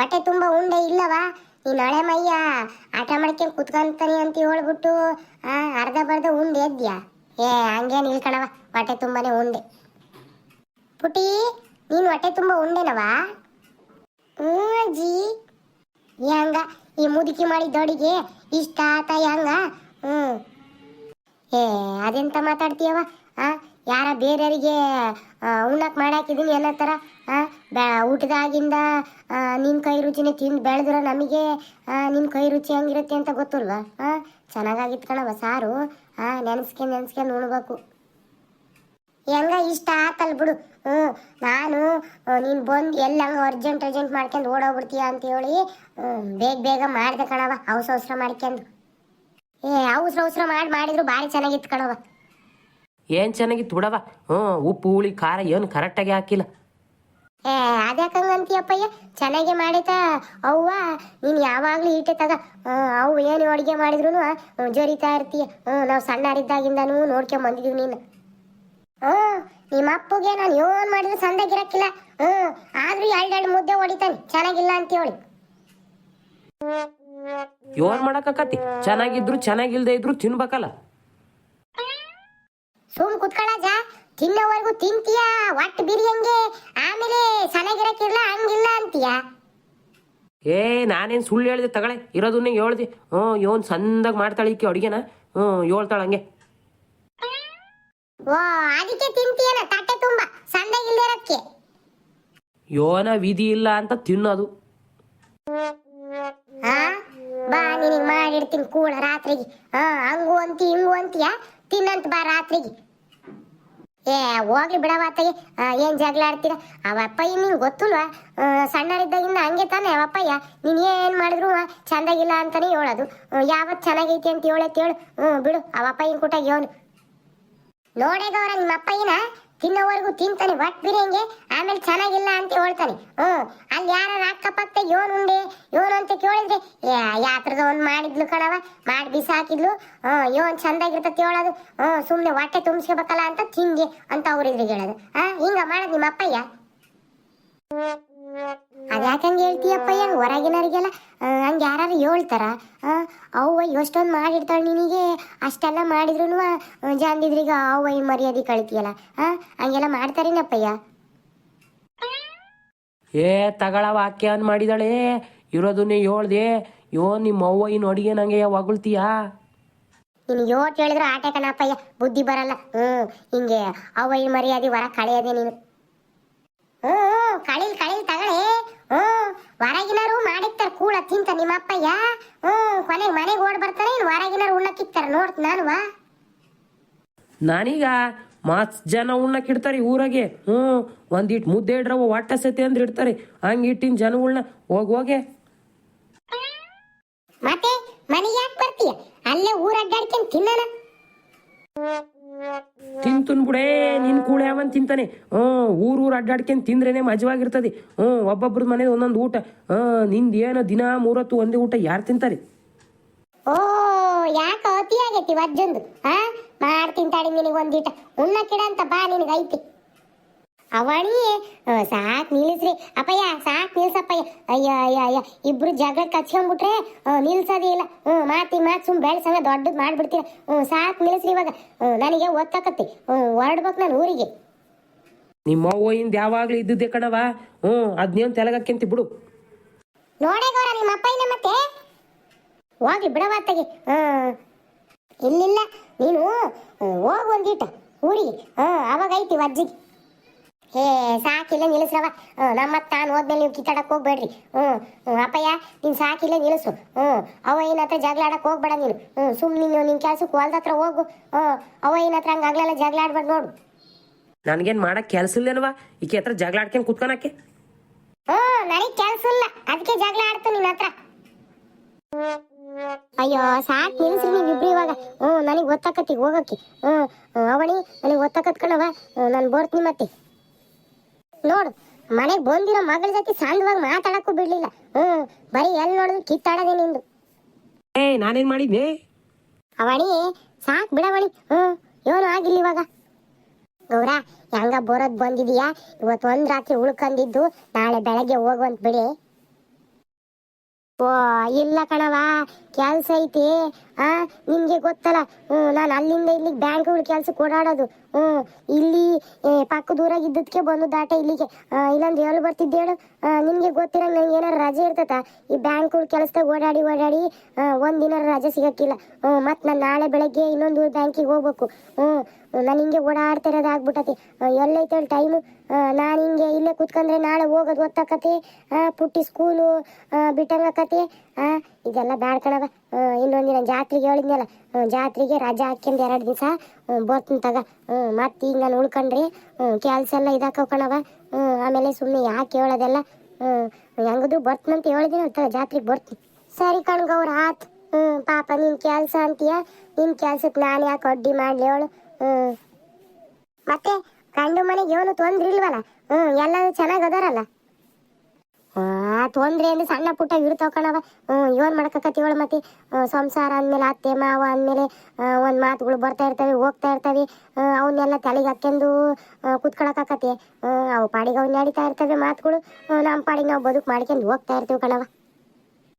ಹೊಟ್ಟೆ ತುಂಬ ಉಂಡೆ ಇಲ್ಲವಾ? ನೀ ನಾಳೆ ಮಯ್ಯ? ಆಟ ಮಾಡ್ಕೊಂಡು ಕುತ್ಕೊಂತಾನೆ ಅಂತ ಹೇಳ್ಬಿಟ್ಟು ಅರ್ಧ ಬರ್ಧ ಉಂಡೆ ಎದ್ಯಾ ಏ, ಹಂಗೇನು ಇಲ್ಕಣವ ಹೊಟ್ಟೆ ತುಂಬಾನೇ ಉಂಡೆ. ಪುಟಿ ನೀನು ಹೊಟ್ಟೆ ತುಂಬ ಉಂಡೆನವಾ ಹ್ಞೂ ಅಜ್ಜಿ. ಹೆಂಗ, ಈ ಮುದುಕಿ ಮಾಡಿದ ದೊಡಿಗೆ ಇಷ್ಟ ಆತ ಹೆಂಗ? ಹ್ಞೂ ಏ, ಅದೆಂತ ಮಾತಾಡ್ತೀಯವ ಆ? ಯಾರ ಬೇರೆಯವರಿಗೆ ಉಣ್ಣಕ್ ಮಾಡಾಕಿದೀನಿ ಏನೋ ಥರ ಊಟದಾಗಿಂದ ನಿನ್ನ ಕೈ ರುಚಿನೇ ತಿಂದು ಬೆಳೆದ್ರೆ ನಮಗೆ ನಿನ್ನ ಕೈ ರುಚಿ ಹೆಂಗಿರುತ್ತೆ ಅಂತ ಗೊತ್ತಲ್ವ? ಆ, ಚೆನ್ನಾಗಾಗಿತ್ತು ಕಣವ ಸಾರು. ಆ ನೆನೆಸ್ಕೊಂಡು ನೆನೆಸ್ಕೊಂಡು ಉಣ್ಬೇಕು ಹೆಂಗ ಇಷ್ಟ ಆತಲ್ ಬಿಡು. ಹ್ಞೂ, ನಾನು ನೀನು ಬಂದು ಎಲ್ಲ ಅರ್ಜೆಂಟ್ ಅರ್ಜೆಂಟ್ ಮಾಡ್ಕೊಂಡು ಓಡೋಗ್ಬಿಡ್ತೀಯ ಅಂತ ಹೇಳಿ ಬೇಗ ಬೇಗ ಮಾಡಿದೆ ಕಣವ ಅವಸರ ಅವಸರ ಮಾಡ್ಕೊಂಡು. ಏ, ಅವಸರ ಅವಸರ ಮಾಡಿ, ಮಾಡಿದ್ರು ಭಾರಿ ಚೆನ್ನಾಗಿತ್ತು ಕಣವ ಏನು ಚೆನ್ನಾಗಿತ್ತು ತುಡವ? ಹ್ಞೂ ಉಪ್ಪು ಹುಳಿ ಖಾರ ಏನು ಕರೆಕ್ಟಾಗಿ ಹಾಕಿಲ್ಲ. ಏ ಅದ್ಯಾಕಂಗಂತೀಯಪ್ಪಯ್ಯ? ಚೆನ್ನಾಗಿ ಮಾಡಿತ ಅವ್ವ ನೀನು ಯಾವಾಗಲೂ ಈಟೆ ತಗ. ಅವು ಏನು ಅಡುಗೆ ಮಾಡಿದ್ರು ಜೋರಿತಾ ಇರ್ತೀಯ. ಹ್ಞೂ ನಾವು ಸಣ್ಣರಿದ್ದಾಗಿಂದನೂ ನೋಡ್ಕೊಂಡ್ ಬಂದಿದೀವಿ ನೀನು. ಹ್ಞೂ ನಿಮ್ಮ ಅಪ್ಪಗೆ ನಾನು ಏನು ಮಾಡಿದ್ರು ಸಂದಾಗಿರಕ್ಕಿಲ್ಲ. ಹ್ಞೂ ಆದ್ರೂ ಎರಡು ಎರಡು ಮುದ್ದೆ ಹೊಡಿತಾನೆ. ಚೆನ್ನಾಗಿಲ್ಲ ಅಂತೇಳಿ ಯೋನ್ ಮಾಡಕ್ಕಾಕತಿ ಚೆನ್ನಾಗಿದ್ರು ಚೆನ್ನಾಗಿಲ್ದೇ ಇದ್ರು ತಿನ್ಬೇಕಲ್ಲ. ಸುಮ್ ಕುತ್ಕೊಳ್ಳ ತಿನ್ನೋವರೆಗೂ ತಿಂತೀಯ? ಒಟ್ಟು ಬಿರಿಯಂಗೆ ಆಮೇಲೆ ಚೆನ್ನಾಗಿರಕ್ಕಿಲ್ಲ ಹಂಗಿಲ್ಲ ಅಂತೀಯ? ಏ ನಾನೇನು ಸುಳ್ಳು ಹೇಳಿದೆ ತಗಳೆ? ಇರೋದನ್ನೇ ಹೇಳ್ದೆ. ಹ್ಞೂ ಇವನ್ ಸಂದಾಗ ಮಾಡ್ತಾಳೆ ಈಕೆ ಅಡುಗೆನ. ಹ್ಞೂ ಹೇಳ್ತಾಳೆ ಹಂಗೆ. ಓ ಅದಕ್ಕೆ ತಿಂತೀಯನ ತಟ್ಟೆ ತುಂಬ. ಸಂದಾಗಿಲ್ದಿರಕ್ಕೆ ಯೋನ ವಿಧಿ ಇಲ್ಲ ಅಂತ ತಿನ್ನೋದು. ಆ? ಬಾ, ನಿನಗೆ ಮಾಡಿಡ್ತೀನಿ ಕೂಳ ರಾತ್ರಿಗೆ. ಹಾ ಹಂಗು ಅಂತಿ, ಹಿಂಗು ಅಂತೀಯ? ತಿನ್ನಂತ ಬಾ ರಾತ್ರಿಗೆ. ಏ, ಹೋಗ್ಲಿ ಬಿಡವಾತಗೆ ಏನ್ ಜಗಳ ಆಡ್ತೀರ? ಅವಪ್ಪಯ್ಯ ನಿಂಗೆ ಗೊತ್ತಿಲ್ವಾ? ಸಣ್ಣರಿದ್ದಾಗ ಇನ್ನ ಹಂಗೆ ತಾನೆ ಅವಪ್ಪಯ್ಯ ನೀನ್ ಏನ್ ಮಾಡಿದ್ರು ಚಂದಾಗಿಲ್ಲ ಅಂತಾನೆ ಹೇಳೋದು. ಯಾವತ್ ಚೆನ್ನಾಗೈತಿ ಅಂತ ಹೇಳತ್ ಹೇಳು ಹ್ಮ್, ಬಿಡು ಅವಪ್ಪ ಇನ್ ಕೂಟಾಗ ಅವನು ನೋಡೇ ಗೌರ, ನಿಮ್ಮ ಅಪ್ಪಯ್ಯನ ತಿನ್ನೋವರೆಗೂ ತಿಂತಾನೆ ಒಟ್ ಬಿರಿಯಂಗೆ ಆಮೇಲೆ ಚೆನ್ನಾಗಿಲ್ಲ ಅಂತ ಹೇಳ್ತಾನೆ. ಹ್ಮ್ ಅಲ್ಲಿ ಯಾರ ಅಕ್ಕಪಕ್ಕ ಯೋನ್ ಉಂಡೆ ಯೋನ್ ಅಂತ ಕೇಳಿದ್ರೆ ಯಾತ್ರದ ಒಂದ್ ಮಾಡಿದ್ಲು ಕಣವ ಮಾಡಿ ಬಿಸಾಕಿದ್ಲು ಹ್ಮ್ ಯೋನ್ ಚಂದಾಗಿರ್ತತಿ ಹೇಳೋದು ಹ್ಮ್ ಸುಮ್ನೆ ಹೊಟ್ಟೆ ತುಂಬಿಸ್ಕೋಬೇಕಲ್ಲ ಅಂತ ತಿಂಗೆ ಅಂತ ಅವ್ರಿದ್ರೆ ಹೇಳೋದು. ಆ ಹಿಂಗ ಮಾಡೋದು ನಿಮ್ಮ ಅಪ್ಪಯ್ಯ. ಅದ್ಯಾಕಂಗೆ ಹೇಳ್ತೀಯಪ್ಪಯ್ಯ? ಹೊರಗಿನರಿಗೆಲ್ಲ ಹಂಗೆ ಯಾರು ಹೇಳ್ತಾರ? ಅವ್ವ ಎಷ್ಟೊಂದು ಮಾಡಿರ್ತಾಳೆ ನಿನಗೆ? ಅಷ್ಟೆಲ್ಲ ಮಾಡಿದ್ರು ಜಾಂದಿದ್ರಿಗೆ ಅವ್ವ ಈ ಮರ್ಯಾದೆ ಕಳಿತೀಯಲ್ಲ ಹಂಗೆಲ್ಲ ಮಾಡ್ತಾರೇನಪ್ಪಯ್ಯ? ಏ ತಗಳ ವಾಕ್ಯ ಅನ್ ಮಾಡಿದಾಳೆ ಇರೋದನ್ನ ಹೇಳ್ದೆ. ಯೋ ನಿಮ್ಮ ಅವ್ವ ಇನ್ ಅಡಿಗೆ ನಂಗೆ ಹೊಗಳ್ತೀಯಾ ನಿನಗೆ ಯೋಟ್ ಹೇಳಿದ್ರು ಆಟೆ ಕಣಪ್ಪಯ್ಯ ಬುದ್ಧಿ ಬರಲ್ಲ. ಹ್ಮ್ ಹಿಂಗೆ ಅವ್ವ ಈ ಮರ್ಯಾದೆ ಹೊರ ಕಳೆಯದೆ ನೀನು. ಹ್ಮ್ ಕಳಿಲ್ ಕಳಿಲ್ ತಗಳೆ ಹ್ಮ್ ಹೊರಗಿನರು ಮಾಡಿರ್ತಾರ ಕೂಳ ತಿಂತ ನಿಮ್ಮ ಅಪ್ಪಯ್ಯ ಹ್ಮ್ ಕೊನೆಗೆ ಮನೆಗೆ ಓಡ್ ಬರ್ತಾರೆ ಇನ್ ಹೊರಗಿನರು ಉಣ್ಣಕ್ಕಿತ್ತಾರ ನೋಡ್ತ ನಾನು. ವಾ ನಾನೀಗ ಮಾತ್ ಜನ ಉಣ್ಣಕ್ ಇಡ್ತಾರೆ ಊರಾಗೆ. ಹ್ಞೂ ಒಂದಿಟ್ ಮುದ್ದೆ ಇಡ್ರವ ವಾಟ ಸತಿ ಅಂದ್ರೆ ಇಡ್ತಾರೆ. ಹಂಗೆ ಇಟ್ಟಿನ ಜನಗಳ್ನ ಹೋಗ್ ಹೋಗೆ. ಮತ್ತೆ ಮನೆಗೆ ಯಾಕೆ ಬರ್ತೀಯ? ಅಲ್ಲೇ ಊರ ಅಡ್ಡಾಡ್ಕೊಂಡು ತಿನ್ನೋಣ ತಿಂತುನ್ ಬಿಡೇ. ಕೂಳೆ ಅವನ್ ತಿಂತಾನೆ. ಹ್ಞೂ ಊರೂರು ಅಡ್ಡಾಡ್ಕೊಂಡು ತಿಂದ್ರೇನೆ ಮಜವಾಗಿರ್ತದೆ. ಹ್ಞೂ ಒಬ್ಬೊಬ್ರ ಮನೆ ಒಂದೊಂದು ಊಟ. ಹ್ಮ್ ನಿಂದು ಏನೋ ದಿನ ಮೂರತ್ತು ಒಂದೇ ಊಟ ಯಾರು ತಿಂತಾರೆ? ಓ, ಯಾಕ ಅತಿ ಆಗೈತಿ ಹಾ ಮಾಡ್ತೀನಿ ನಿನಗೆ ಒಂದೀಟ ಉಣ್ಣಕ್ಕಿಡ ಅಂತ ಬಾ ನಿನಗೆ ಐತಿ. ಅವಣಿ ಸಾಕ್ ನಿಲ್ಲಿಸ್ರಿ. ಅಪ್ಪಯ್ಯ ಸಾಕ್ ನಿಲ್ಸಪ್ಪಯ್ಯ. ಅಯ್ಯ ಅಯ್ಯ ಅಯ್ಯ ಇಬ್ರು ಜಗಳ ಕಚ್ಕೊಂಡ್ಬಿಟ್ರೆ ನಿಲ್ಸೋದೇ ಇಲ್ಲ ಹ್ಞೂ ಮಾತಿ ಮಾತು ಸುಮ್ ಬೆಳೆಸಂಗ ದೊಡ್ಡದು ಮಾಡ್ಬಿಡ್ತೀರ. ಹ್ಞೂ ಸಾಕ್ ನಿಲ್ಲಿಸ್ರಿ ಇವಾಗ. ನನಗೆ ಓದ್ತಕತ್ತಿ ಹ್ಞೂ ಹೊರಡ್ಬೇಕು ನಾನು ಊರಿಗೆ. ನಿಮ್ಮ ಅವ್ವಯಿಂದ ಯಾವಾಗ್ಲೂ ಇದ್ದಿದ್ದೆ ಕಣವ ಹ್ಞೂ ಅದ್ನೇನು ತೆಲಗಕ್ಕಿಂತ ಬಿಡು. ನೋಡೇ ಗೌರ ನಿಮ್ಮ ಅಪ್ಪಯ್ಯನ ಮತ್ತೆ? ಹೋಗಿ ಬಿಡವಾತಗೆ ಹ್ಮ್ ಇಲ್ಲಿಲ್ಲ ನೀನು ಹೋಗು ಒಂದೀಟ ಊರಿಗೆ. ಹ್ಞೂ ಅವಾಗ ಐತಿ ಅಜ್ಜಿಗೆ ಹೇ ಸಾಕಿಲ್ಲ ನಿಲ್ಲಿಸ್ರವ. ನಮ್ಮ ತಾನು ಹೋದ್ಮೇಲೆ ನೀವು ಕಿತ್ತಾಡಕ್ ಹೋಗ್ಬೇಡ್ರಿ. ಹ್ಮ್ ಹ್ಮ್, ಅಪ್ಪಯ್ಯ ನೀನ್ ಸಾಕಿಲ್ಲ ನಿಲ್ಲಿಸು. ಹ್ಮ್ ಅವ ಏನ್ ಹತ್ರ ಜಗಳ ಆಡಕ್ ಹೋಗ್ಬೇಡ ನೀನು. ಹ್ಮ್ ಸುಮ್ ನೀನು ನಿನ್ ಕೆಲ್ಸಕ್ಕೆ ಹೊಲ್ದ ಹತ್ರ ಹೋಗು. ಹ್ಮ್ ಅವ ಏನತ್ರ ಹತ್ರ ಹಂಗ ಆಗ್ಲೆಲ್ಲ ಜಗಳ ಆಡ್ಬಾರ್ದು ನೋಡು. ನನ್ಗೇನ್ ಮಾಡಕ್ ಕೆಲ್ಸ ಇಲ್ಲೇನವಾ ಈಕೆ ಹತ್ರ ಜಗಳ ಆಡ್ಕೊಂಡ್ ಕುತ್ಕೊಳಕ್ಕೆ ಹ್ಮ್ ನನಗ್ ಕೆಲ್ಸ ಇಲ್ಲ. ಅದಕ್ಕೆ ಜಗಳ ಆಡ್ತು ನಿನ್ ಹತ್ರ. ಅಯ್ಯೋ ಸಾಕ್ ನಿಲ್ಸಿ ನೀವ್ ಇಬ್ರು ಇವಾಗ. ಹ್ಮ್ ನನಗ್ ಗೊತ್ತಾಕತ್ತಿ ಹೋಗಕ್ಕೆ. ಹ್ಮ್ ಹ್ಮ್, ಅವಣಿ ನನಗ್ ಗೊತ್ತಾಕತ್ ಕಣವ ನಾನು ಬರ್ತೀನಿ ಮತ್ತೆ. ನೋಡು ಮನೆಗೆ ಬಂದಿರೋ ಮಗಳ ಜೊತೆ ಸಣ್ಣವಾಗಿ ಮಾತಾಡಕ್ಕೂ ಬಿಡ್ಲಿಲ್ಲ. ಹ್ಮ್ ಬರೀ ಎಲ್ಲಿ ನೋಡಿದ್ರು ಕಿತ್ತಾಡದೆ ನಿಂದು. ಏ ನಾನೇನ್ ಮಾಡಿದ್ನೆ? ಅವಣಿ ಸಾಕ್ ಬಿಡವಣಿ ಹ್ಮ್ ಏನು ಆಗಿಲ್ಲ ಇವಾಗ. ಗೌರ ಹೆಂಗ ಬರೋದ್ ಬಂದಿದೀಯಾ? ಇವತ್ತು ಒಂದ್ ರಾತ್ರಿ ಉಳ್ಕೊಂಡಿದ್ದು ನಾಳೆ ಬೆಳಗ್ಗೆ ಹೋಗುವಂತ ಬಿಡಿ. ಓ ಇಲ್ಲ ಕಣವ ಕೆಲ್ಸ ಐತಿ. ಆ ನಿಮ್ಗೆ ಗೊತ್ತಲ್ಲ ನಾನು ಅಲ್ಲಿಂದ ಇಲ್ಲಿಗೆ ಬ್ಯಾಂಕ್ಗಳು ಕೆಲಸ ಓಡಾಡೋದು. ಹ್ಮ್ ಇಲ್ಲಿ ಪಕ್ಕ ದೂರ ಇದ್ದದಕ್ಕೆ ಬಂದು ದಾಟ ಇಲ್ಲಿಗೆ. ಇಲ್ಲಾಂದ್ರೆ ಎಲ್ಲಿ ಬರ್ತಿದ್ದೆ ಹೇಳು. ನಿಮಗೆ ಗೊತ್ತಿರಂಗ ನಂಗೆ ಏನಾರು ರಜೆ ಇರ್ತತ? ಈ ಬ್ಯಾಂಕ್ಗಳು ಕೆಲಸದಾಗ ಓಡಾಡಿ ಓಡಾಡಿ ಒಂದಿನ ರಜೆ ಸಿಗಕ್ಕಿಲ್ಲ. ಹ್ಞೂ, ಮತ್ತೆ ನಾನು ನಾಳೆ ಬೆಳಗ್ಗೆ ಇನ್ನೊಂದು ಬ್ಯಾಂಕಿಗೆ ಹೋಗ್ಬೇಕು. ಹ್ಮ್ ನಾನು ಹಿಂಗೆ ಓಡಾಡ್ತಾ ಇರೋದು ಆಗ್ಬಿಟ್ಟತಿ. ಎಲ್ಲೈತೆ ಹೇಳಿ ಟೈಮು ನಾನು ಹಿಂಗೆ ಇಲ್ಲೇ ಕುತ್ಕೊಂಡ್ರೆ ನಾಳೆ ಹೋಗೋದು ಗೊತ್ತಾಕತಿ ಪುಟ್ಟಿ ಸ್ಕೂಲು ಬಿಟ್ಟಂಗಾಕತಿ ಇದೆಲ್ಲ ಕಣವ ಇನ್ನೊಂದಿನ ಜಾತ್ರೆಗೆ ಹೇಳಿದ್ನಲ್ಲ ಜಾತ್ರೆಗೆ ರಜಾ ಹಾಕ್ಯಂದು ಎರಡು ದಿವಸ ಬರ್ತೀನಿ ತಗ. ಮತ್ತೆ ಈಗ ನಾನು ಉಳ್ಕೊಂಡ್ರಿ ಕೆಲಸ ಎಲ್ಲ ಇದಾಕವ್ ಕಣವ ಆಮೇಲೆ ಸುಮ್ಮನೆ ಯಾಕೆ ಹೇಳೋದೆಲ್ಲ ಹೆಂಗಿದ್ರು ಬರ್ತೀನಂತ ಹೇಳಿದಿನ ತಗ, ಜಾತ್ರೆಗೆ ಬರ್ತೀನಿ. ಸರಿ ಕಣ್ಗವ್ರು ಆತ್. ಹ್ಮ್, ಪಾಪ ನಿನ್ ಕೆಲಸ ಅಂತೀಯ? ನಿನ್ನ ಕೆಲ್ಸಕ್ಕೆ ನಾನು ಯಾಕೆ ಅಡ್ಡಿ ಮಾಡಲಿ ಅವಳು ಹ್ಮ್. ಮತ್ತೆ ಗಂಡು ಮನೆಗೆ ಏನು ತೊಂದ್ರೆ ಇಲ್ವಲ್ಲ? ಹ್ಮ್, ಎಲ್ಲರೂ ಚೆನ್ನಾಗ್ ಅದಾರಲ್ಲ? ಆ, ತೊಂದ್ರೆ ಅಂದ್ರೆ ಸಣ್ಣ ಪುಟ್ಟ ಇರ್ತಾವ ಕಣವ ಹ್ಮ್ ಏನ್ ಮಾಡಕತ್ತೀವಳ ಮತ್ತೆ ಸಂಸಾರ ಅಂದ್ಮೇಲೆ ಅತ್ತೆ, ಮಾವ ಅಂದ್ಮೇಲೆ ಒಂದ್ ಮಾತುಗಳು ಬರ್ತಾ ಇರ್ತವೆ, ಹೋಗ್ತಾ ಇರ್ತವೆ. ಅವನ್ನೆಲ್ಲ ತಲೆಗೆ ಹಾಕ್ಯಂದು ಹ್ಮ್ ಅವು ಪಾಡಿಗೆ ಅವ್ನ ನಡೀತಾ ಇರ್ತವೆ ಮಾತುಗಳು. ನಮ್ಮ ಪಾಡಿಗೆ ನಾವು ಬದುಕು ಮಾಡ್ಕೊಂಡು ಹೋಗ್ತಾ ಇರ್ತೀವಿ ಕಣವ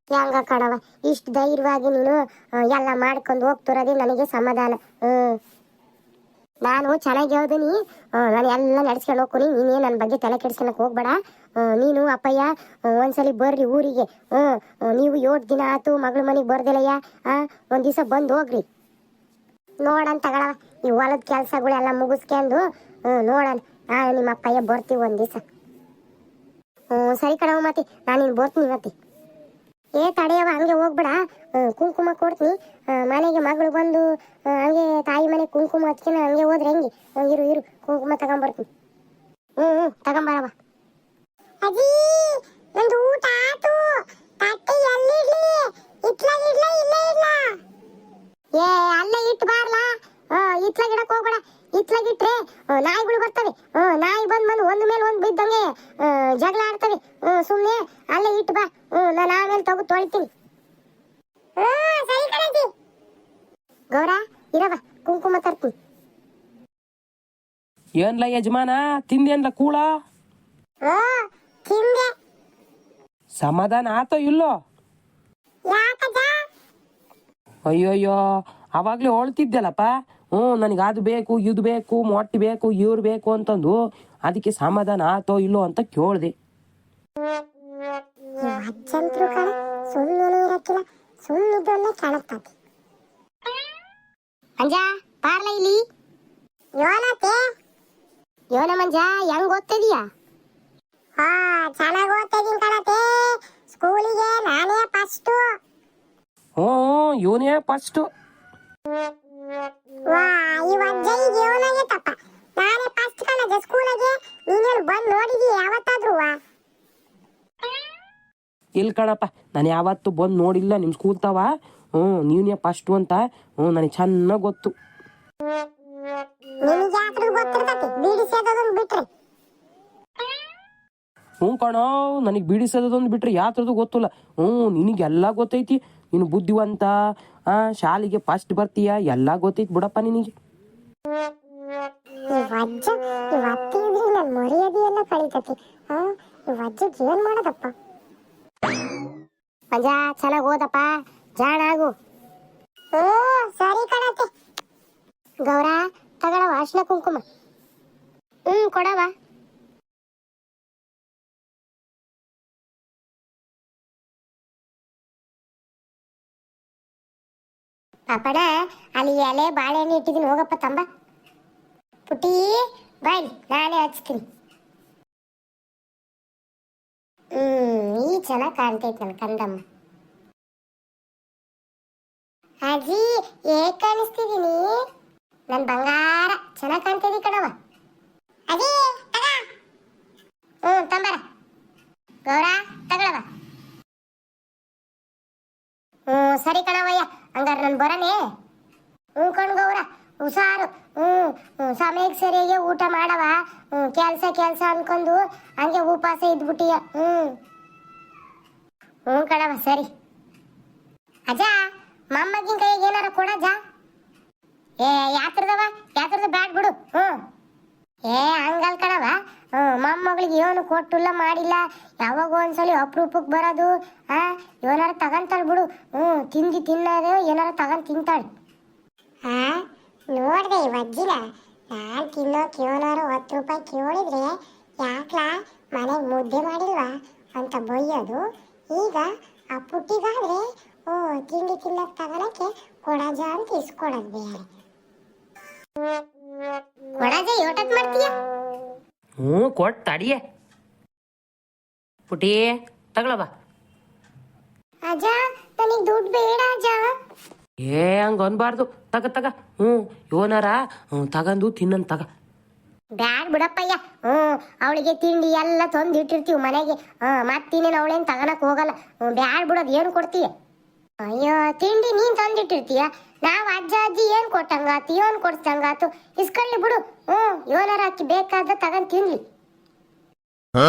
ಹೆಂಗ ಕಣವ ಇಷ್ಟು ಧೈರ್ಯವಾಗಿ ನೀನು ಎಲ್ಲ ಮಾಡ್ಕೊಂಡು ಹೋಗ್ತಿರೋದೇ ನನಗೆ ಸಮಾಧಾನ. ಹ್ಮ್. ನಾನು ಚೆನ್ನಾಗಿ ಹೇಳ್ದೀನಿ ನಾನು ಎಲ್ಲ ನಡೆಸ್ಕೊಂಡು ಹೋಗ್ತೀನಿ ನೀನೇ ನನ್ನ ಬಗ್ಗೆ ತಲೆ ಕೆಡಿಸ್ಕೊಳಕ್ಕೆ ಹೋಗ್ಬೇಡ. ನೀನು ಅಪ್ಪಯ್ಯ ಒಂದ್ಸಲಿ ಬರ್ರಿ ಊರಿಗೆ. ನೀವು ಏಳು ದಿನ ಆಯ್ತು ಮಗಳ ಮನೆಗೆ ಬರ್ದಿಲ್ಲಯ್ಯ. ಒಂದ್ ದಿವಸ ಬಂದು ಹೋಗ್ರಿ. ನೋಡನ್ ತಗೊಳವ, ಈ ಹೊಲದ ಕೆಲಸಗಳೆಲ್ಲ ಮುಗಿಸ್ಕೊಂಡು ನಾನು ನಿಮ್ಮ ಅಪ್ಪಯ್ಯ ಬರ್ತೀವಿ ಒಂದ್ ದಿವಸ. ಹ್ಞೂ ಸರಿ ಕಣವ ಮತ್ತೆ, ನಾನು ಬರ್ತೀನಿ ಮತ್ತೆ. ಏ ತಡೆಯವ ಹಂಗೆ ಹೋಗ್ಬೇಡ. ಕುಂಕುಮ ಕೊಡ್ತೀನಿ. ಮನೆಗೆ ಮಗಳು ಬಂದು ಹಂಗೆ ತಾಯಿ ಮನೆ ಕುಂಕುಮ ಹಚ್ಕೊಂಡು ಹಂಗೆ ಹೋದ್ರೆ ಹೆಂಗೆ? ಇರು ಇರು ಕುಂಕುಮ ತಗೊಂಬರ್ತೀನಿ. ಹ್ಞೂ ಹ್ಞೂ ತಗೊಂಬರವ ಅಜ್ಜಿ ನಂದು ಊಟ ಆತು. ತಟ್ಟೆ ಎಲ್ಲಿಡ್ಲಿ? ಇತ್ಲಾಗ ಇಡ್ಲ ಇಲ್ಲ ಇಲ್ಲ ಏ ಅಲ್ಲೇ ಇಟ್ಟು ಬಾರ್ಲ? ಇತ್ಲಾಗ ಇಡಕ್ ಹೋಗ್ಬೇಡ. ಇತ್ಲಾಗ ಇಟ್ರೆ ನಾಯಿಗಳು ಬರ್ತವೆ. ನಾಯಿ ಬಂದ್ ಬಂದು ಒಂದ್ ಮೇಲೆ ಒಂದ್ ಬಿದ್ದಂಗೆ ಜಗಳ ಆಡ್ತವೆ. ಸುಮ್ಮನೆ ಅಲ್ಲೇ ಇಟ್ಟು ಬಾ. ನಾನು ಆಮೇಲೆ ತಗೋ ತೊಳಿತೀನಿ. ಗೌರ ಇರವ ಕುಂಕುಮ ತರ್ತೀನಿ. ಏನ್ಲ ಯಜಮಾನ ತಿಂದೇನ್ಲ ಕೂಳ? ಸಮಾಧಾನ ಆತೋ ಇಲ್ಲೋ? ಅಯ್ಯೋಯ್ಯೋ ಅವಾಗ್ಲೇ ಹೊಳ್ತಿದ್ದೆಲ್ಲಪ್ಪ ಹ್ಞೂ ನನಗೆ ಅದು ಬೇಕು ಇದು ಬೇಕು ಮೊಟ್ಟೆ ಬೇಕು ಇವ್ರು ಬೇಕು ಅಂತಂದು ಅದಕ್ಕೆ ಸಮಾಧಾನ ಆತೋ ಇಲ್ಲೋ ಅಂತ ಕೇಳ್ದೆ. ಅಜ್ಜಂತ್ರು ಕಣ. ಸುಮ್ಮನೆ ಇರಕ್ಕಿಲ್ಲ. ಸುಮ್ಮನಿದ್ದಲ್ಲೇ ಕಾಣುತ್ತಾತಿ ಮಂಜ ಪಾರ್ಲ ಇಲ್ಲಿ? ಯೋನತೆ ಯೋನ ಮಂಜ ಹೆಂಗ್ ಓದ್ತಿದೀಯಾ? ಹಾ ಚೆನ್ನಾಗಿ ಓದ್ತಿದೀನಿ ಕಣತೆ ಸ್ಕೂಲಿಗೆ ನಾನೇ ಫಸ್ಟು. ಹ್ಞೂ ಇವನೇ ಫಸ್ಟು. ವಾ ಈ ಅಜ್ಜನಿಗೆ ಯೋನಾಗೈತಪ್ಪ ನಾನೇ ಇಲ್ಲಿ ಕಣಪ್ಪ ನಾನು ಯಾವತ್ತು ಬಂದು ನೋಡಿಲ್ಲ ನಿಮ್ಮ ಸ್ಕೂಲ್ತಾವ ಹ್ಞೂ ನೀವೇ ಫಸ್ಟು ಅಂತ. ಹ್ಞೂ ನನಗೆ ಚೆನ್ನಾಗಿ ಗೊತ್ತು. ಬಿಟ್ರೆ. ಹ್ಞೂ ಕಣೋ ನನಗೆ ಬಿಡಿಸೋದೊಂದು ಬಿಟ್ರೆ ಯಾತ್ರದ್ದು ಗೊತ್ತಿಲ್ಲ. ಹ್ಞೂ ನಿನಗೆಲ್ಲ ಗೊತ್ತೈತಿ? ನೀನು ಬುದ್ಧಿವಂತ ಆ ಶಾಲೆಗೆ ಫಸ್ಟ್ ಬರ್ತೀಯ? ಎಲ್ಲ ಗೊತ್ತೈತಿ ಬಿಡಪ್ಪ ನಿನಗೆ. ವಜ್ಜ ನನ್ನ ಮರ್ಯಾದೆ ಎಲ್ಲ ಕಳೀತತಿ. ಹಾ ಈ ವಜ್ಜಗ್ ಏನ್ ಮಾಡೋದಪ್ಪ? ಮಂಜ ಚೆನ್ನಾಗಿ ಓದಪ್ಪ. ಜಾಣ ಆಗು. ಓ ಸರಿ ಕಣತೆ ಗೌರ ತಗೊಳವ ಅರ್ಶಿನ ಕುಂಕುಮ. ಹ್ಮ್ ಕೊಡವ ಪಾಪಣ ಅಲ್ಲಿ ಎಲೆ ಬಾಳೆಹಣ್ಣು ಇಟ್ಟಿದ್ದೀನಿ. ಹೋಗಪ್ಪ ತಂಬ. ಪುಟ್ಟಿ ಬಾಯ್ ನಾನೇ ಹಚ್ತೀನಿ. ಹ್ಮ್, ಈ ಚೆನ್ನಾಗಿ ಕಾಣ್ತೈತೆ ನನ್ನ ಕಂದಮ್ಮ. ಅಜ್ಜಿ, ಹೇಗ್ ಕಾಣಿಸ್ತಿದೀನಿ? ನನ್ ಬಂಗಾರ ಚೆನ್ನಾಗಿ ಕಾಣ್ತಿದಿ ಕಣವ ಅಜ್ಜಿ ಹ್ಮ್, ತಂಬರ. ಗೌರ ತಗೊಳವ ಹ್ಮ್, ಸರಿ ಕಣವಯ್ಯ ಹಂಗಾರ ನಾನು ಬರನೇ. ಹ್ಞೂ ಕಣ್ ಗೌರ. ಹುಷಾರು. ಹ್ಞೂ ಸಮಯಕ್ಕೆ ಸರಿಯಾಗಿ ಊಟ ಮಾಡವ. ಕೆಲಸ, ಕೆಲ್ಸ ಅನ್ಕೊಂಡು ಹಂಗೆ ಉಪವಾಸ ಇದ್ಬಿಟ್ಟಿಯ. ಹ್ಞೂ ಹ್ಞೂ ಕಣವ ಸರಿ. ಅಜ್ಜ, ಮಮ್ಮಗಿನ ಕೈಗೆ ಏನಾರ ಕೊಡಜ್ಜ ಏ, ಯಾತ್ರದವ? ಯಾತ್ರದ ಬ್ಯಾಡ್ ಬಿಡು. ಹ್ಞೂ ಏ, ಹಂಗಲ್ ಕಣವ ಮೊಮ್ಮಗಳಿಗೆ ಏನು ಕೊಟ್ಟಿಲ್ಲ, ಮಾಡಿಲ್ಲ. ಯಾವಾಗ ಒಂದ್ಸಲಿ ಅಪ್ರೂಪಕ್ಕೆ ಬರೋದು. ಆ, ಏನಾರ ತಗಂತಾಳ ಬಿಡು. ಹ್ಞೂ ತಿಂದು ತಿನ್ನೋದು ಏನಾರ ತಗೊಂಡು ತಿಂತಾಳೆ. ಹಾ ನೋಡ್ದೆ ಈ ಅಜ್ಜಿನ ನಾನು ತಿನ್ನೋ ಏನಾರು ಹತ್ತು ರೂಪಾಯಿ ಕೇಳಿದ್ರೆ ಯಾಕ್ಲಾ? ಮನೆಗೆ ಮುದ್ದೆ ಮಾಡಿಲ್ವಾ? ಅಂತ ಬೈಯೋದು. ಈಗ ಆ ಪುಟ್ಟಿಗಾದ್ರೆ ಓ ತಿಂಡಿ ತಿನ್ನಕ್ಕೆ ತಗೊಳಕ್ಕೆ ಕೊಡಜ ಅಂತ ಇಸ್ಕೊಡೋದು ಬೇರೆ. ಕೊಡಜೆ ಯೋಟತ್ ಮಾಡ್ತೀಯ? ಹ್ಞೂ ಕೊಟ್ಟು ತಡಿಯೆ ಪುಟಿ ತಗೊಳವ ಅಜ್ಜ ನನಗೆ ದುಡ್ಡು ಬೇಡ ಅಜ್ಜ. ಏ ಹಂಗ ಅನ್ಬಾರ್ದು. ತಗ ತಗ. ಹ್ಮ್ ಯೋನಾರ ಹ್ಞೂ ತಗಂದು ತಿನ್ನನ್ ತಗ. ಬ್ಯಾಡ್ ಬಿಡಪ್ಪಯ್ಯ. ಹ್ಮ್ ಅವಳಿಗೆ ತಿಂಡಿ ಎಲ್ಲ ತಂದು ಇಟ್ಟಿರ್ತೀವಿ ಮನೆಗೆ. ಹ್ಮ್ ಮತ್ತಿನ್ನೇನು ಅವಳೇನ್ ತಗನಕ್ ಹೋಗಲ್ಲ. ಹ್ಮ್ ಬ್ಯಾಡ್ ಬಿಡೋದು ಏನು ಕೊಡ್ತೀಯ? ಅಯ್ಯೋ ತಿಂಡಿ ನೀನ್ ತಂದಿಟ್ಟಿರ್ತೀಯ? ನಾವು ಅಜ್ಜ ಅಜ್ಜಿ ಏನ್ ಕೊಟ್ಟಂಗಾತು ಏನ್ ಕೊಡ್ಸಂಗಾತು? ಇಸ್ಕೊಳ್ಳಿ ಬಿಡು. ಹ್ಮ್ ಯೋನಾರ ಅಕ್ಕಿ ಬೇಕಾದ ತಗೊಂಡ್ ತಿನ್ಲಿ. ಆ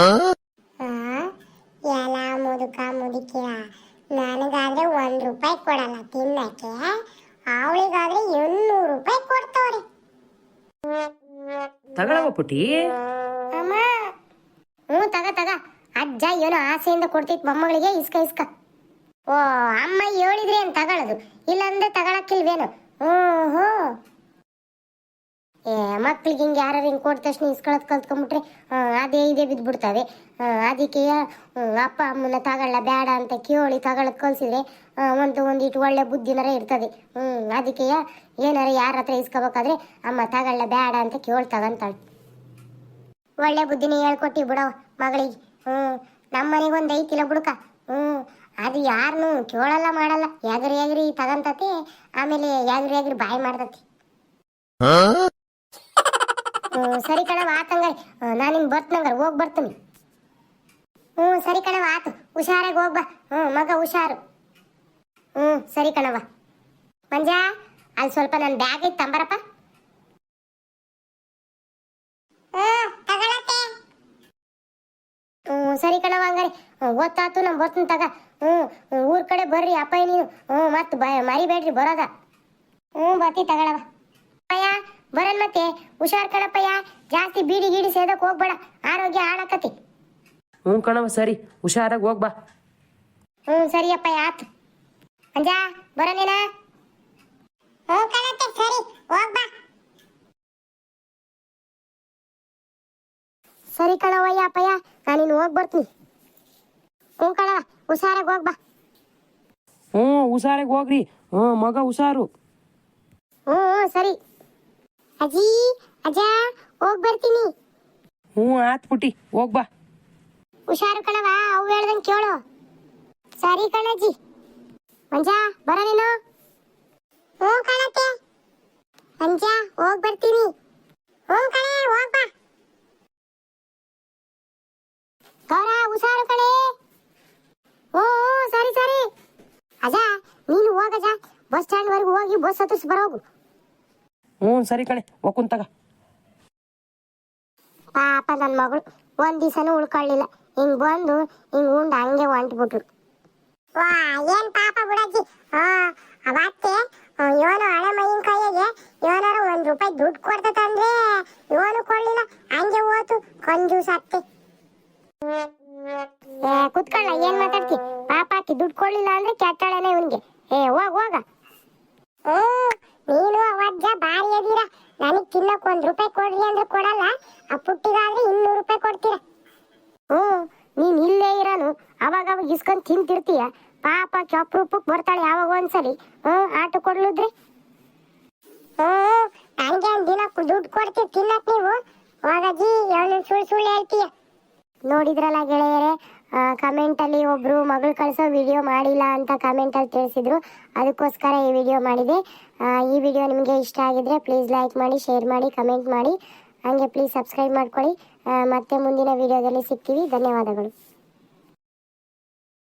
ಎಲ್ಲ ಮುದುಕ ಮುದುಕಿಯ? ನನಗಾದ್ರೆ ಒಂದ್ ರೂಪಾಯಿ ಕೊಡಲ್ಲ ತಿನ್ನಕ್ಕೆ. ಅವಳಿಗಾದ್ರೆ ಇನ್ನೂರು ರೂಪಾಯಿ ಕೊಡ್ತಾವ್ರಿ. ತಗೊಳವ ಪುಟಿ ಅಮ್ಮ. ಹ್ಞೂ ತಗ ತಗ. ಅಜ್ಜ ಏನೋ ಆಸೆಯಿಂದ ಕೊಡ್ತಿತ್ತು ಮೊಮ್ಮಗಳಿಗೆ ಇಸ್ಕ ಇಸ್ಕ. ಓ ಅಮ್ಮ ಹೇಳಿದ್ರೆ ಏನ್ ತಗೊಳ್ಳೋದು ಇಲ್ಲಾಂದ್ರೆ ತಗೊಳಕ್ಕಿಲ್ವೇನು? ಹ್ಞೂ ಹ್ಞೂ. ಏ, ಮಕ್ಳಿಗೆ ಹಿಂಗೆ ಯಾರು ಹಿಂಗೆ ಕೊಟ್ಟ ತಕ್ಷಣ ಇಸ್ಕೊಳ್ಳೋದು ಕಲ್ತ್ಕೊಂಡ್ಬಿಟ್ರೆ ಅದೇ ಇದೇ ಬಿದ್ದುಬಿಡ್ತವೆ ಅದಕ್ಕೆ ಅಪ್ಪ ಅಮ್ಮನ ತಗೊಳ್ಳ ಬೇಡ ಅಂತ ಕೇಳಿ ತಗೊಳ್ಳೋದು ಕಲ್ಸಿದ್ರೆ ಒಂದು ಒಂದಿಟ್ಟು ಒಳ್ಳೆ ಬುದ್ಧಿನರ ಇರ್ತದೆ. ಹ್ಞೂ ಅದಕ್ಕೆ ಏನಾರ ಯಾರ ಹತ್ರ ಇಸ್ಕೋಬೇಕಾದ್ರೆ, ಅಮ್ಮ ತಗೊಳ್ಳ ಬೇಡ ಅಂತ ಕೇಳಿ ತಗೊಂತಾಳೆ. ಒಳ್ಳೆ ಬುದ್ಧಿನೇ ಹೇಳ್ಕೊಟ್ಟಿ ಬಿಡೋ ಮಗಳಿಗೆ. ಹ್ಞೂ ನಮ್ಮ ಮನೆಗೆ ಒಂದು ಐತಿಲ್ಲ ಬುಡುಕ. ಹ್ಞೂ ಅದು ಯಾರನ್ನು ಕೇಳಲ್ಲ ಮಾಡಲ್ಲ. ಯಾಗ್ರಿ ಯಾಗ್ರಿ ತಗಂತತಿ, ಆಮೇಲೆ ಯಾಗ್ರಿ ಯಾಗ್ರಿ ಬಾಯಿ ಮಾಡ್ತತಿ. ಸರಿ ಕಣವ ಆತಂಗ ನಾನು ಹಿಂಗೆ ಬರ್ತನಂಗಾರ ಹೋಗಿ ಬರ್ತೀನಿ. ಹ್ಞೂ, ಸರಿ ಕಣವ ಆತು. ಹುಷಾರಾಗಿ ಹೋಗ್ಬ ಹ್ಞೂ, ಮಗ ಹುಷಾರು. ಹ್ಞೂ, ಸರಿ ಕಣವ ಮಂಜ ಅಲ್ಲಿ ಸ್ವಲ್ಪ ನನ್ನ ಬ್ಯಾಗ್ ಐತೆ, ತಂಬರಪ್ಪ. ಹ್ಞೂ ಸರಿ ಕಣವ ಹಂಗಾರೆ. ಗೊತ್ತಾತು ನಮ್ಮ ಬರ್ತೀನಿ ತಗ. ಹ್ಞೂ ಊರ್ ಕಡೆ ಬರ್ರಿ ಅಪ್ಪ ನೀನು. ಹ್ಞೂ ಮತ್ತೆ ಬ, ಮರಿಬೇಡ್ರಿ, ಬರೋದ. ಹ್ಞೂ, ಬರ್ತಿ ತಗೊಳವ ಅಪ್ಪಯ್ಯ. ಬರನ್ ಮತ್ತೆ. ಹುಷಾರ್ ಕಣಪ್ಪಯ್ಯ. ಜಾಸ್ತಿ ಬೀಡಿ ಗೀಡಿ ಸೇದಕ್ ಹೋಗ್ಬೇಡ. ಆರೋಗ್ಯ ಹಾಳಾಕತಿ. ಹ್ಞೂ ಕಣವ ಸರಿ. ಹುಷಾರಾಗಿ ಹೋಗ್ ಬಾ. ಹ್ಞೂ ಸರಿ ಅಪ್ಪ ಆತು. ಅಂಜ ಬರನೇನಾ ಹ್ಞೂ ಕಣತ್ತೆ ಸರಿ. ಹೋಗ್ಬಾ ಸರಿ ಕಣವಯ್ಯ ಅಪ್ಪಯ್ಯ. ನಾನಿನ್ನು ಹೋಗಿ ಬರ್ತೀನಿ. ಹ್ಞೂ ಕಣವ ಹುಷಾರಾಗಿ ಹೋಗ್ಬಾ ಹ್ಞೂ ಹುಷಾರಾಗಿ ಹೋಗ್ರಿ. ಹ್ಞೂ ಮಗ ಹುಷಾರು. ಹ್ಞೂ ಸರಿ. ಅಜ್ಜಿ ಅಜ್ಜ ಹೋಗ್ ಬರ್ತೀನಿ. ಹ್ಞೂ ಆತ್ ಪುಟಿ ಹೋಗ್ ಬಾ. ಹುಷಾರು ಕಣವ ಅವು ಹೇಳ್ದಂಗೆ ಕೇಳು. ಸರಿ ಕಣಜ್ಜಿ. ಮಂಜ ಬರ ನೀನು? ಹ್ಞೂ ಕಣತ್ತೆ. ಮಂಜ ಹೋಗ್ ಬರ್ತೀನಿ. ಹ್ಞೂ ಕಣೆ ಹೋಗ್ಬಾ ಗೌರ ಹುಷಾರು ಕಣೆ. ಓ ಸರಿ ಸರಿ. ಅಜ ನೀನು ಹೋಗಜ ಬಸ್ ಸ್ಟ್ಯಾಂಡ್ ವರೆಗೂ ಹೋಗಿ ಬಸ್ ಹತ್ತಿಸಿ ಬರೋಗು. ಹ್ಞೂ ಸರಿ ಕಣೆ. ಒಕ್ಕುನ್ ತಗ. ಪಾಪ ನನ್ನ ಮಗಳು. ಒಂದ್ ದಿವಸನೂ ಉಳ್ಕೊಳ್ಳಿಲ್ಲ. ಹಿಂಗ್ ಬಂದು ಹಿಂಗ್ ಉಂಡ ಹಂಗೆ ಹೊಂಟ್ಬಿಟ್ರು ವಾ ಏನ್ ಪಾಪ ಬಿಡಜ್ಜಿ? ಹಾ ಅವತ್ತೆ ಆ, ಇವನು ಹಳೆ ಮೈನ್ ಕೈಯಾಗೆ ಇವನಾರು ಒಂದ್ ರೂಪಾಯಿ ದುಡ್ಡು ಕೊಡ್ತಂದ್ರೆ ಇವನು ಕೊಡ್ಲಿಲ್ಲ. ಹಂಗೆ ಹೋತು ಕಂಜೂಸ್ ಅತ್ತೆ. ಏ ಕುತ್ಕೊಳ್ಳ ಏನ್ ಮಾತಾಡ್ತಿ? ಪಾಪ ಆಕಿ ದುಡ್ಡು ಕೊಡ್ಲಿಲ್ಲ ಅಂದ್ರೆ ಕೆಟ್ಟಾಳೇನೆ ಇವನ್ಗೆ. ಏ ಹೋಗ ಹೋಗ. ಹ್ಮ್ ನೀನು ಅವಜ್ಜ ಬಾರಿ ಅದೀರ. ನನಗ್ ತಿನ್ನಕ್ ಒಂದ್ ರೂಪಾಯಿ ಕೊಡ್ರಿ ಅಂದ್ರೆ ಕೊಡಲ್ಲ. ಆ ಪುಟ್ಟಿಗಾದ್ರೆ ಇನ್ನೂರು ರೂಪಾಯಿ ಕೊಡ್ತೀರ. ಹ್ಮ್ ನೀನ್ ಇಲ್ಲೇ ಇರೋನು. ಅವಾಗ ಅವಾಗ ಇಸ್ಕೊಂಡ್ ತಿಂತಿರ್ತೀಯ. ಪಾಪ ಕೆಪ್ರೂಪಕ್ ಬರ್ತಾಳೆ ಯಾವಾಗ ಒಂದ್ಸಲಿ. ಹ್ಮ್ ಆಟ ಕೊಡ್ಲುದ್ರಿ. ಹ್ಮ್ ಹಂಗೆ ದಿನ ದುಡ್ಡು ಕೊಡ್ತೀವಿ ತಿನ್ನಕ್ ನೀವು. ಹೋಗಜ್ಜಿ ಅವನು ಸುಳ್ಳು ಸುಳ್ಳು ಹೇಳ್ತೀಯ. ನೋಡಿದ್ರಲ್ಲ ಗೆಳೆಯರೆ ಕಮೆಂಟ್ ಅಲ್ಲಿ ಒಬ್ರು ಮಗಳು ಕಳಿಸೋ ವಿಡಿಯೋ ಮಾಡಿಲ್ಲ ಅಂತ ಕಮೆಂಟ್ ಅಲ್ಲಿ ತಿಳಿಸಿದ್ರು. ಅದಕ್ಕೋಸ್ಕರ ಈ ವಿಡಿಯೋ ಮಾಡಿದೆ. ಈ ವಿಡಿಯೋ ನಿಮಗೆ ಇಷ್ಟ ಆಗಿದ್ರೆ ಪ್ಲೀಸ್ ಲೈಕ್ ಮಾಡಿ ಶೇರ್ ಮಾಡಿ ಕಮೆಂಟ್ ಮಾಡಿ. ಹಾಗೆ ಪ್ಲೀಸ್ ಸಬ್ಸ್ಕ್ರೈಬ್ ಮಾಡ್ಕೊಳ್ಳಿ. ಮತ್ತೆ ಮುಂದಿನ ವಿಡಿಯೋದಲ್ಲಿ ಸಿಗ್ತೀವಿ. ಧನ್ಯವಾದಗಳು.